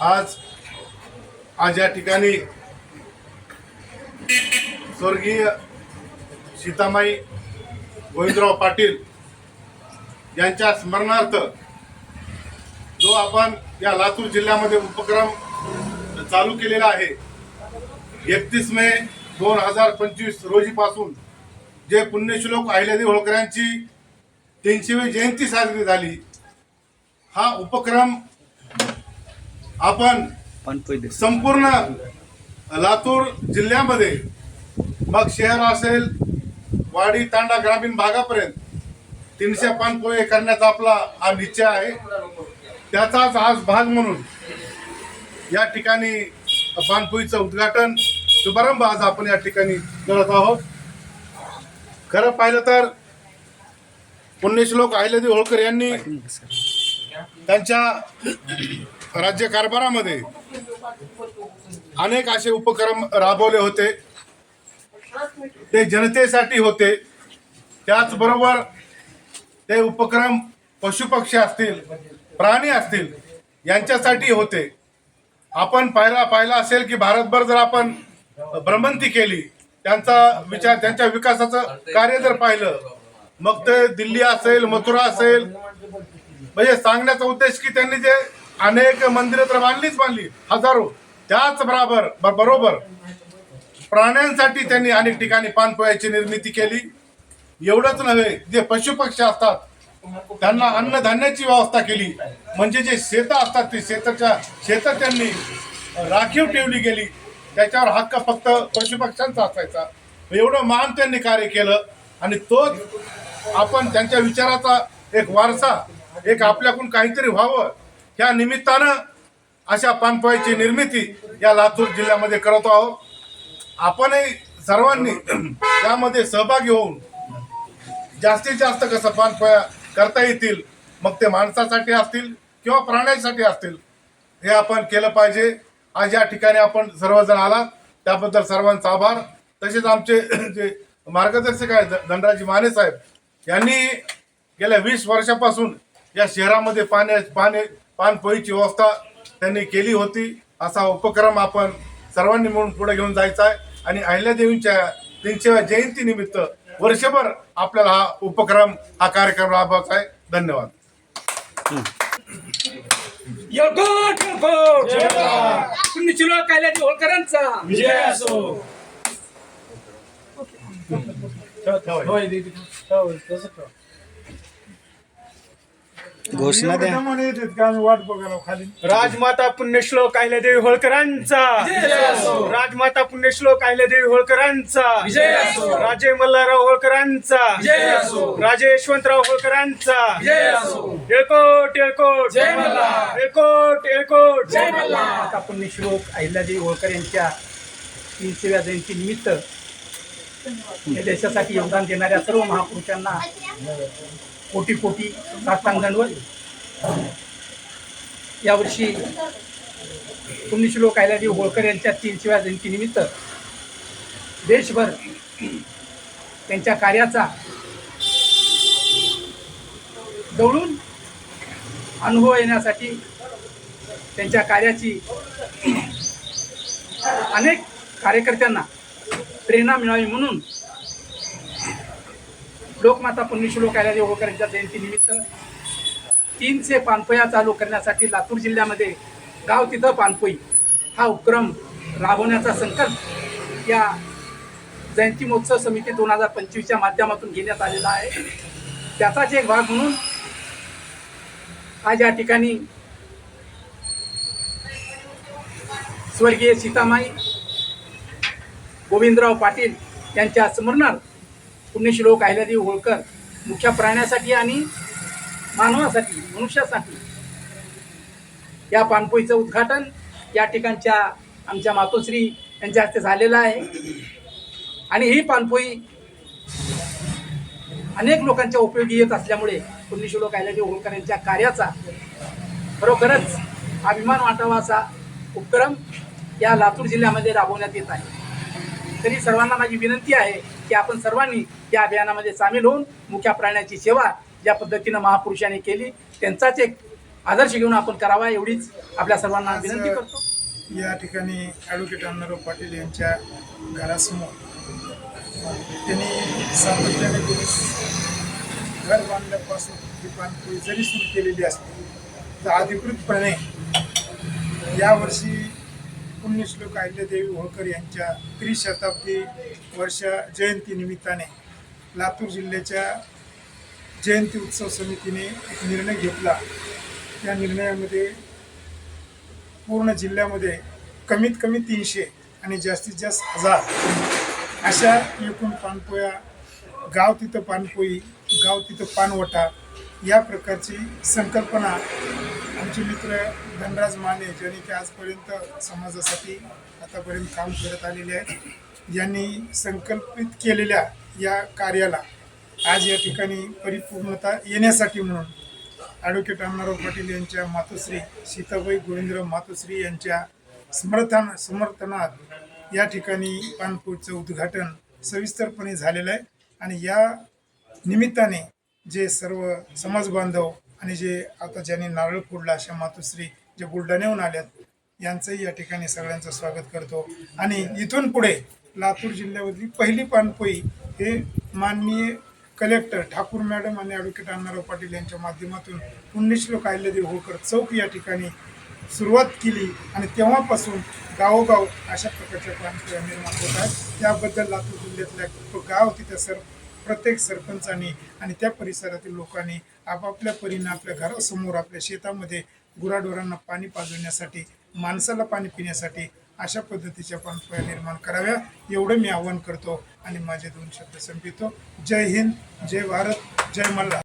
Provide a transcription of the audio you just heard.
आज आज या ठिकाणी स्वर्गीय सीतामाई गोविंदराव पाटील यांच्या स्मरणार्थ जो आपण या लातूर जिल्ह्यामध्ये उपक्रम चालू केलेला आहे एकतीस मे दोन हजार पंचवीस रोजीपासून जे पुण्यश्लोक अहिल्यादेवी होळकरांची तीनशेवी जयंती साजरी झाली हा उपक्रम आपण संपूर्ण लातूर जिल्ह्यामध्ये मग शहर असेल वाडी तांडा ग्रामीण भागापर्यंत तीनशे पानपोळे करण्याचा आपला हा निश्चय आहे. त्याचाच आज भाग म्हणून या ठिकाणी पानपोईचं उद्घाटन शुभारंभ आज आपण या ठिकाणी करत आहोत. खरं पाहिलं तर पुण्यश्लोक अहिल्यादेवी होळकर यांनी त्यांच्या राज्य कारभारामध्ये अनेक असे उपक्रम राबवले होते. ते जनतेसाठी होते. त्याचबरोबर ते उपक्रम पशुपक्षी असतील प्राणी असतील यांच्यासाठी होते. आपण पाहिला पाहिला असेल की भारतभर जर आपण भ्रमंती केली त्यांचा विचार त्यांच्या विकासाचं कार्य जर पाहिलं मग ते दिल्ली असेल मथुरा असेल म्हणजे सांगण्याचा उद्देश की त्यांनी जे अनेक मंदिरं तर बांधलीच बांधली. हजारो. त्याच बरोबर ब- बरोबर. प्राण्यांसाठी त्यांनी अनेक ठिकाणी पानपोयाची निर्मिती केली. एवढंच नव्हे जे पशुपक्षी असतात त्यांना अन्नधान्याची व्यवस्था केली. म्हणजे जे शेतं असतात ते शेताच्या शेतात त्यांनी राखीव ठेवली गेली. त्याच्यावर हक्क फक्त पशुपक्ष्यांचा असायचा. एवढं मान त्यांनी कार्य केलं. आणि तोच आपण त्यांच्या विचाराचा एक वारसा एक आपल्याकडून काहीतरी व्हावं. ह्या निमित्तानं अशा पानपोळ्याची निर्मिती या लातूर जिल्ह्यामध्ये करत आहोत. आपणही सर्वांनी त्यामध्ये सहभागी होऊन जास्तीत जास्त कसं पानपोळ्या करता येतील मग ते माणसासाठी असतील किंवा प्राण्यांसाठी असतील हे आपण केलं पाहिजे. आज या ठिकाणी आपण सर्वजण आलात. त्याबद्दल सर्वांचा आभार. तसेच आमचे जे मार्गदर्शक आहेत धनराजी माने साहेब यांनी गेल्या वीस वर्षापासून या शहरामध्ये पाण्या पाणी पाणपोईची व्यवस्था त्यांनी केली होती असा उपक्रम आपण सर्वांनी मिळून पुढे घेऊन जायचा आहे आणि अहिल्यादेवींच्या तीनशेव्या जयंती निमित्त वर्षभर आपल्याला हा उपक्रम हा कार्यक्रम राबवायचा आहे धन्यवाद घोषणा द्या. राजमाता पुण्यश्लोक अहिल्यादेवी होळकरांचा. राजमाता पुण्यश्लोक अहिल्यादेवी होळकरांचा. राजे मल्हारराव होळकरांचा. राजे यशवंतराव होळकरांचा. येळकोट येळकोट. जय मल्हार. माता पुण्यश्लोक अहिल्यादेवी होळकर यांच्या तीनशेव्या जयंतीनिमित्त या देशासाठी योगदान देणाऱ्या सर्व महापुरुषांना कोटी कोटी साष्टांगांवर यावर्षी पुण्यश्लोक अहिल्यादेवी होळकर यांच्या तीनशेव्या जयंतीनिमित्त देशभर त्यांच्या कार्याचा जवळून अनुभव येण्यासाठी त्यांच्या कार्याची अनेक कार्यकर्त्यांना प्रेरणा मिळावी म्हणून लोकमाता पुण्यश्लोक आल्या देवकर यांच्या जयंतीनिमित्त तीनशे पानपोया चालू करण्यासाठी लातूर जिल्ह्यामध्ये गाव तिथं पानपोई हा उपक्रम राबवण्याचा संकल्प या जयंती महोत्सव समिती दोन हजार पंचवीसच्या माध्यमातून घेण्यात आलेला आहे. त्याचाच एक भाग म्हणून आज या ठिकाणी स्वर्गीय सीतामाई गोविंदराव पाटील यांच्या स्मरणार्थ पुण्यश्लोक अहिल्यादेवी होळकर मुख्य प्राण्यासाठी आणि मानवासाठी मनुष्यासाठी. या पाणपोईचं उद्घाटन या ठिकाणच्या आमच्या मातोश्री यांच्या हस्ते झालेलं आहे. आणि ही पाणपोई अनेक लोकांच्या उपयोगी येत असल्यामुळे पुण्यश्लोक अहिल्यादेवी होळकर यांच्या कार्याचा खरोखरच अभिमान वाटावा असा उपक्रम या लातूर जिल्ह्यामध्ये राबवण्यात येत आहे. तरी सर्वांना माझी विनंती आहे की आपण सर्वांनी या अभियानामध्ये सामील होऊन मुख्या प्राण्याची सेवा ज्या पद्धतीनं महापुरुषांनी केली त्यांचाच एक आदर्श घेऊन आपण करावा एवढीच आपल्या सर्वांना विनंती करतो. या ठिकाणी ॲडव्होकेट अण्णाराव पाटील यांच्या घरासमोर त्यांनी सातत्याने घर बांधल्यापासून ही पाणपोळी जरी सुरू केलेली असली तर अधिकृतपणे यावर्षी पुण्यश्लोक अहिल्यादेवी होळकर यांच्या त्रिशताब्दी वर्ष जयंतीनिमित्ताने लातूर जिल्ह्याच्या जयंती उत्सव समितीने एक निर्णय घेतला. त्या निर्णयामध्ये पूर्ण जिल्ह्यामध्ये कमीत कमी तीनशे आणि जास्तीत जास्त हजार अशा एकूण पानपोया गाव तिथं पानपोई गाव तिथं पानवटा या प्रकारची संकल्पना आमचे मित्र धनराज माने ज्यांनी की आजपर्यंत समाजासाठी आतापर्यंत काम करत आलेले आहेत यांनी संकल्पित केलेल्या या कार्याला आज या ठिकाणी परिपूर्णता येण्यासाठी म्हणून ॲडव्होकेट अण्णाराव पाटील यांच्या मातोश्री सीताबाई गोविंदराव मातोश्री यांच्या समर्थन समर्थनात या ठिकाणी पानपूरचं उद्घाटन सविस्तरपणे झालेलं आहे. आणि या निमित्ताने जे सर्व समाज बांधव आणि जे आता ज्यांनी नारळ फोडला अशा मातोश्री जे बुलढाण्याहून आल्यात यांचंही या ठिकाणी सगळ्यांचं स्वागत करतो. आणि इथून पुढे लातूर जिल्ह्यामधली पहिली पानपोई हे माननीय कलेक्टर ठाकूर मॅडम आणि ॲडव्होकेट अण्णाराव पाटील यांच्या माध्यमातून पुण्यश्लोक अहिल्यादेवी होळकर चौक या ठिकाणी सुरुवात केली आणि तेव्हापासून गावोगाव अशा प्रकारच्या पानपोया निर्माण होत आहेत. त्याबद्दल लातूर जिल्ह्यातल्या गाव तिथं सर प्रत्येक सरपंचाने आणि त्या परिसरातील लोकांनी आपापल्या परीने आपल्या घरासमोर आपल्या शेतामध्ये गुराढोरांना पाणी पाजवण्यासाठी माणसाला पाणी पिण्यासाठी अशा पद्धतीच्या पाणपोया निर्माण कराव्या एवढं मी आवाहन करतो आणि माझे दोन शब्द संपितो जय हिंद जय भारत जय मल्हार.